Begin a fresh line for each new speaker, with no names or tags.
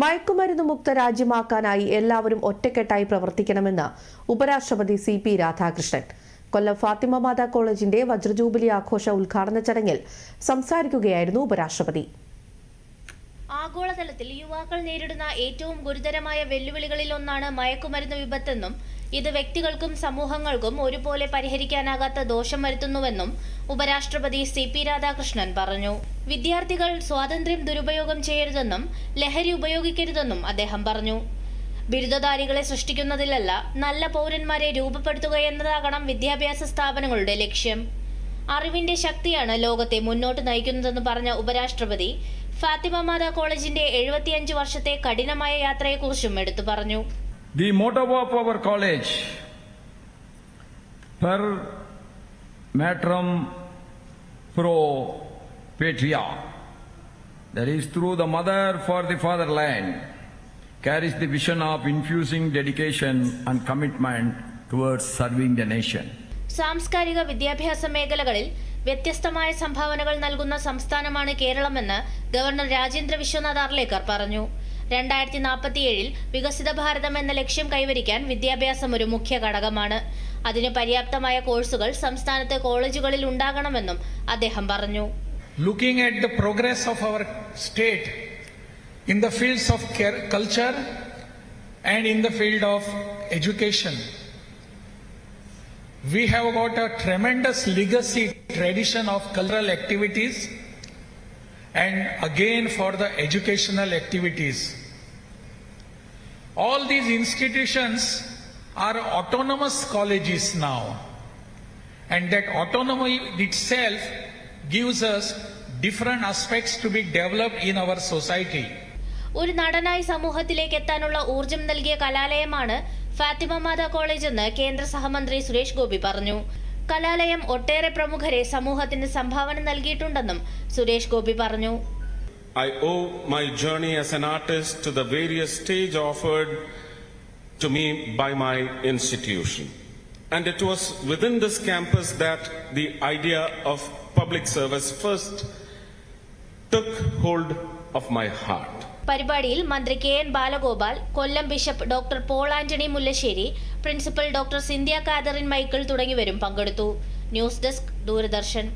മയക്കുമരുന്ന് മുക്ത രാജ്യമാക്കാനായി എല്ലാവരും ഒറ്റക്കെട്ടായി പ്രവർത്തിക്കണമെന്ന് ഉപരാഷ്ട്രപതി C P Radhakrishnan. Kollam Fatima Mata കോളേജിന്റെ വജ്രജൂബിലി ആഘോഷ ഉദ്ഘാടന ചടങ്ങിൽ സംസാരിക്കുകയായിരുന്നു ഉപരാഷ്ട്രപതി.
ആഗോളതലത്തിൽ യുവാക്കൾ നേരിടുന്ന ഏറ്റവും ഗുരുതരമായ വെല്ലുവിളികളിൽ ഒന്നാണ് മയക്കുമരുന്ന് വിപത്തെന്നും ഇത് വ്യക്തികൾക്കും സമൂഹങ്ങൾക്കും ഒരുപോലെ പരിഹരിക്കാനാകാത്ത ദോഷം വരുത്തുന്നുവെന്നും ഉപരാഷ്ട്രപതി സി പി രാധാകൃഷ്ണൻ പറഞ്ഞു. വിദ്യാർത്ഥികൾ സ്വാതന്ത്ര്യം ദുരുപയോഗം ചെയ്യരുതെന്നും ലഹരി ഉപയോഗിക്കരുതെന്നും അദ്ദേഹം പറഞ്ഞു. ബിരുദധാരികളെ സൃഷ്ടിക്കുന്നതിലല്ല നല്ല പൗരന്മാരെ രൂപപ്പെടുത്തുക എന്നതാകണം വിദ്യാഭ്യാസ സ്ഥാപനങ്ങളുടെ ലക്ഷ്യം. അറിവിന്റെ ശക്തിയാണ് ലോകത്തെ മുന്നോട്ട് നയിക്കുന്നതെന്ന് പറഞ്ഞ ഉപരാഷ്ട്രപതി ഫാത്തിമ മാതാ കോളേജിന്റെ എഴുപത്തിയഞ്ച് വർഷത്തെ കഠിനമായ യാത്രയെക്കുറിച്ചും എടുത്തു പറഞ്ഞു.
The motto of our college, per matrum pro patria, that is through the mother for the fatherland, carries the vision of infusing dedication and commitment towards serving the nation.
സാംസ്കാരിക വിദ്യാഭ്യാസ മേഖലകളിൽ വ്യത്യസ്തമായ സംഭാവനകൾ നൽകുന്ന സംസ്ഥാനമാണ് കേരളമെന്ന് ഗവർണർ രാജേന്ദ്ര വിശ്വനാഥ് അർലേക്കർ പറഞ്ഞു രണ്ടായിരത്തി നാൽപ്പത്തിയേഴിൽ വികസിത ഭാരതം എന്ന ലക്ഷ്യം കൈവരിക്കാൻ വിദ്യാഭ്യാസം ഒരു മുഖ്യ ഘടകമാണ് അതിന് പര്യാപ്തമായ കോഴ്സുകൾ സംസ്ഥാനത്തെ കോളേജുകളിൽ ഉണ്ടാകണമെന്നും അദ്ദേഹം പറഞ്ഞു
at the progress of our state in the fields of care, culture and in the field of education. We have got a tremendous legacy tradition of cultural activities and again for the educational activities. All these institutions are autonomous colleges now. And that autonomy itself gives us different aspects to be developed in our society.
ഒരു നടനായി സമൂഹത്തിലേക്ക് എത്താനുള്ള ഊർജം നൽകിയ കലാലയമാണ് ഫാത്തിമ മാതാ college എന്ന് കേന്ദ്ര സഹമന്ത്രി സുരേഷ് ഗോപി പറഞ്ഞു കലാലയം ഒട്ടേറെ പ്രമുഖരെ സമൂഹത്തിന് സംഭാവന നൽകിയിട്ടുണ്ടെന്നും സുരേഷ് ഗോപി പറഞ്ഞു
I owe my journey as an artist to the various stage offered to me by my institution. And it was within this campus that the idea of public service first took hold of my heart.
പരിപാടിയിൽ മന്ത്രി K N Balagopal Kollam bishop doctor Paul Antony Mullassery principal doctor Cynthia Catherine Michael തുടങ്ങിയവരും പങ്കെടുത്തു. News desk Doordarshan.